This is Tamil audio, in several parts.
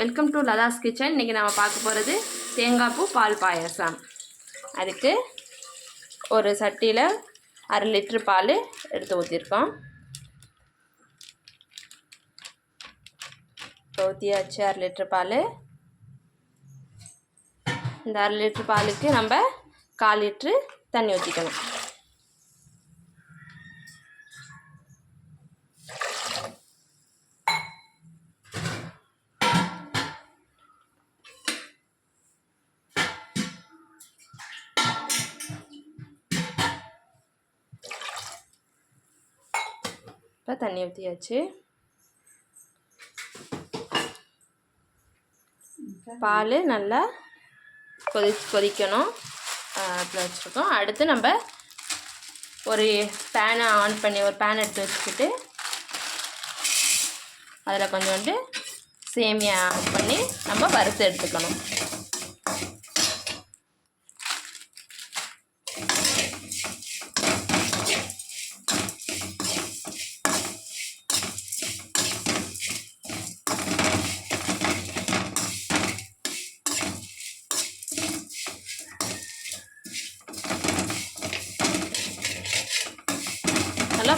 வெல்கம் டு லதாஸ் கிச்சன் இன்றைக்கி நம்ம பார்க்க போகிறது தேங்காய் பூ பால் பாயசம். அதுக்கு ஒரு சட்டியில் அரை லிட்ரு பால் எடுத்து ஊற்றிருக்கோம் ஊற்றியாச்சு அரை லிட்ரு பால். இந்த அரை லிட்ரு பாலுக்கு நம்ம கால் லிட்ரு தண்ணி ஊற்றிக்கணும் இப்போ தண்ணி ஊற்றியாச்சு பால் நல்லா கொதி கொதிக்கணும். அதில் வச்சுருக்கோம். அடுத்து நம்ம ஒரு பேனை ஆன் பண்ணி ஒரு பேன் எடுத்து வச்சுக்கிட்டு அதில் கொஞ்சோண்டு சேமியா ஆட் பண்ணி நம்ம வறுத்து எடுத்துக்கணும்.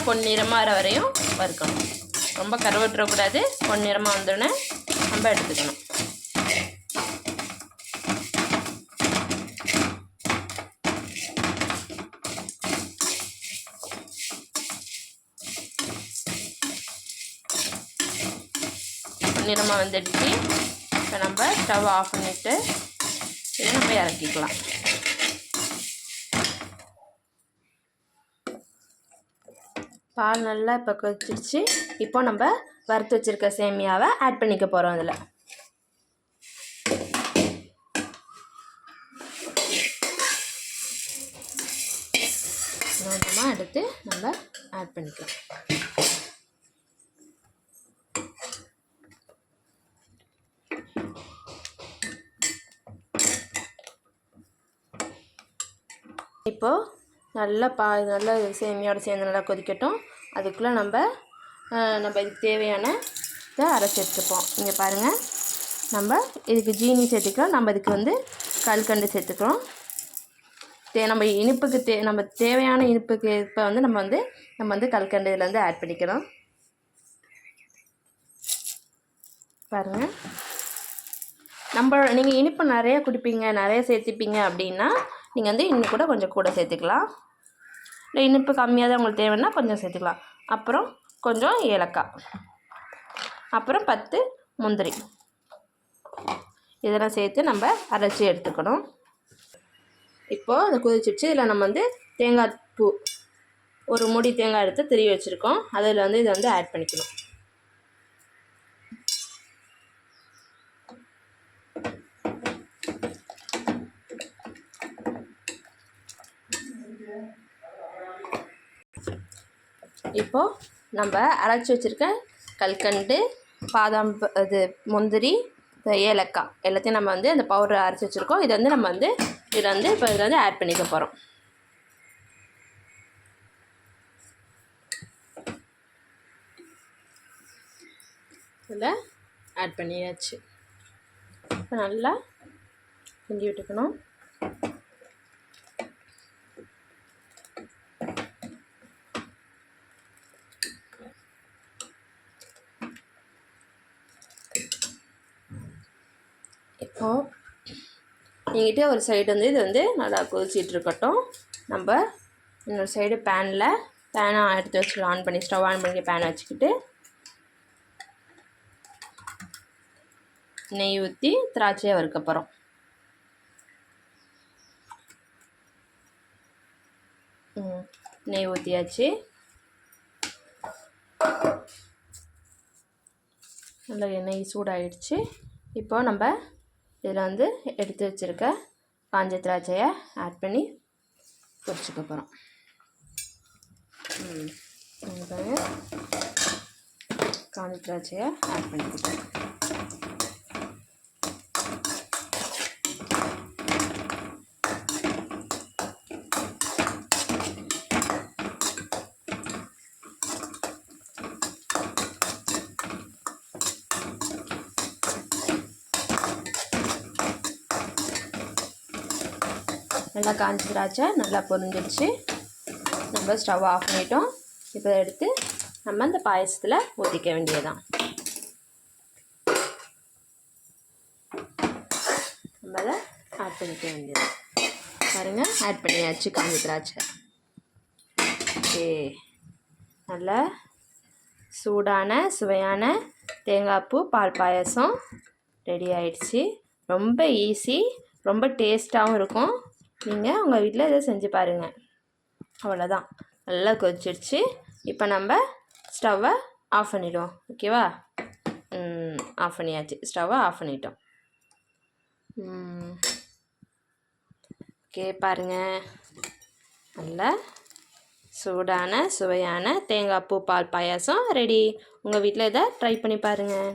பொன்னிறமாக வர வரையும் வறுக்கணும். ரொம்ப கருவட்டுறக்கூடாது பொன்னிறமாக வந்தோடனே நம்ம எடுத்துக்கணும். பொன்னிறமாக வந்துடுச்சு. இப்போ நம்ம ஸ்டவ் ஆஃப் பண்ணிவிட்டு இதை நம்ம இறக்கிக்கலாம். பால் நல்லா இப்போ கொதிச்சிருச்சு. இப்போ நம்ம வறுத்து வச்சுருக்க சேமியாவை ஆட் பண்ணிக்க போகிறோம் அதில் கொஞ்சமாக எடுத்து நம்ம ஆட் பண்ணிக்கலாம். இப்போது நல்லா பா நல்லா சேமியோடு சேர்ந்து நல்லா கொதிக்கட்டும். அதுக்குள்ளே நம்ம நம்ம இதுக்கு தேவையான இதை அரைச்சி எடுத்துப்போம். இங்கே பாருங்கள் நம்ம இதுக்கு ஜீனி சேர்த்துக்கலாம் நம்ம இதுக்கு வந்து கல்கண்டு சேர்த்துக்கிறோம். தே நம்ம இனிப்புக்கு தே நம்ம தேவையான இனிப்புக்கு இப்போ வந்து நம்ம வந்து நம்ம வந்து கல்கண்டு இதில் வந்து ஆட் பண்ணிக்கிறோம். பாருங்கள் நம்ம நீங்கள் இனிப்பு நிறைய குடிப்பீங்க நிறைய சேர்த்துப்பீங்க அப்படின்னா நீங்கள் வந்து இன்னும் கூட கொஞ்சம் கூட சேர்த்துக்கலாம். இல்லை இனிப்பு கம்மியாக தான் உங்களுக்கு தேவைன்னா கொஞ்சம் சேர்த்துக்கலாம். அப்புறம் கொஞ்சம் ஏலக்காய். அப்புறம் பத்து முந்திரி. இதெல்லாம் சேர்த்து நம்ம அரைச்சி எடுத்துக்கணும். இப்போது அதை கொதிச்சிடுச்சு இதில் நம்ம வந்து தேங்காய் பூ ஒரு முடி தேங்காய் எடுத்து திருவி வச்சுருக்கோம். அதில் வந்து இதை வந்து ஆட் பண்ணிக்கணும். இப்போது நம்ம அரைச்சி வச்சுருக்க கல்கண்டு பாதாம் இது முந்திரி ஏலக்காய் எல்லாத்தையும் நம்ம வந்து அந்த பவுடரை அரைச்சி வச்சுருக்கோம். இதை வந்து நம்ம வந்து இதில் வந்து இப்போ இதில் வந்து ஆட் பண்ணிக்க போகிறோம் இதில் ஆட் பண்ணியாச்சு. இப்போ நல்லா கிண்டி விட்டுக்கணும். இப்போது எங்கிட்ட ஒரு சைடு வந்து இது வந்து நல்லா கொதிச்சிட்டு இருக்கட்டும் நம்ம இன்னொரு சைடு பேனில் பேனை எடுத்து வச்சு ஆன் பண்ணி ஸ்டவ் ஆன் பண்ணி பேனை வச்சுக்கிட்டு நெய் ஊற்றி திராட்சையை வறுக்கப்புறம் நெய் ஊற்றியாச்சு நல்லா எண்ணெய் சூடாயிடுச்சு. இப்போ நம்ம இதில் வந்து எடுத்து வச்சுருக்க காஞ்ச திராட்சையை ஆட் பண்ணி பொரிச்சுக்க போகிறோம். காஞ்ச திராட்சையை ஆட் பண்ணிக்கிட்டேன். நல்லா காஞ்சி திராட்சை நல்லா பொரிஞ்சிடுச்சு நம்ம ஸ்டவ் ஆஃப் பண்ணிட்டோம். இப்போ எடுத்து நம்ம அந்த பாயசத்தில் ஊற்றிக்க வேண்டியதுதான். நம்ம அதை ஆட் பண்ணிக்க வேண்டியது பாருங்கள் ஆட் பண்ணியாச்சு காஞ்சி திராட்சை ஓகே. நல்லா சூடான சுவையான தேங்காய் பூ பால் பாயசம் ரெடி ஆயிடுச்சு. ரொம்ப ஈஸி ரொம்ப டேஸ்ட்டாகவும் இருக்கும். நீங்கள் உங்கள் வீட்டில் இதை செஞ்சு பாருங்கள் அவ்வளோதான் நல்லா கொதிச்சிருச்சு. இப்போ நம்ம ஸ்டவ்வை ஆஃப் பண்ணிவிடுவோம் ஓகேவா? ஆஃப் பண்ணியாச்சு. ஸ்டவ்வை ஆஃப் பண்ணிட்டோம். ஓகே பாருங்கள் நல்லா சூடான சுவையான தேங்காய் பூ பால் பாயாசம் ரெடி. உங்கள் வீட்டில் இதை ட்ரை பண்ணி பாருங்கள்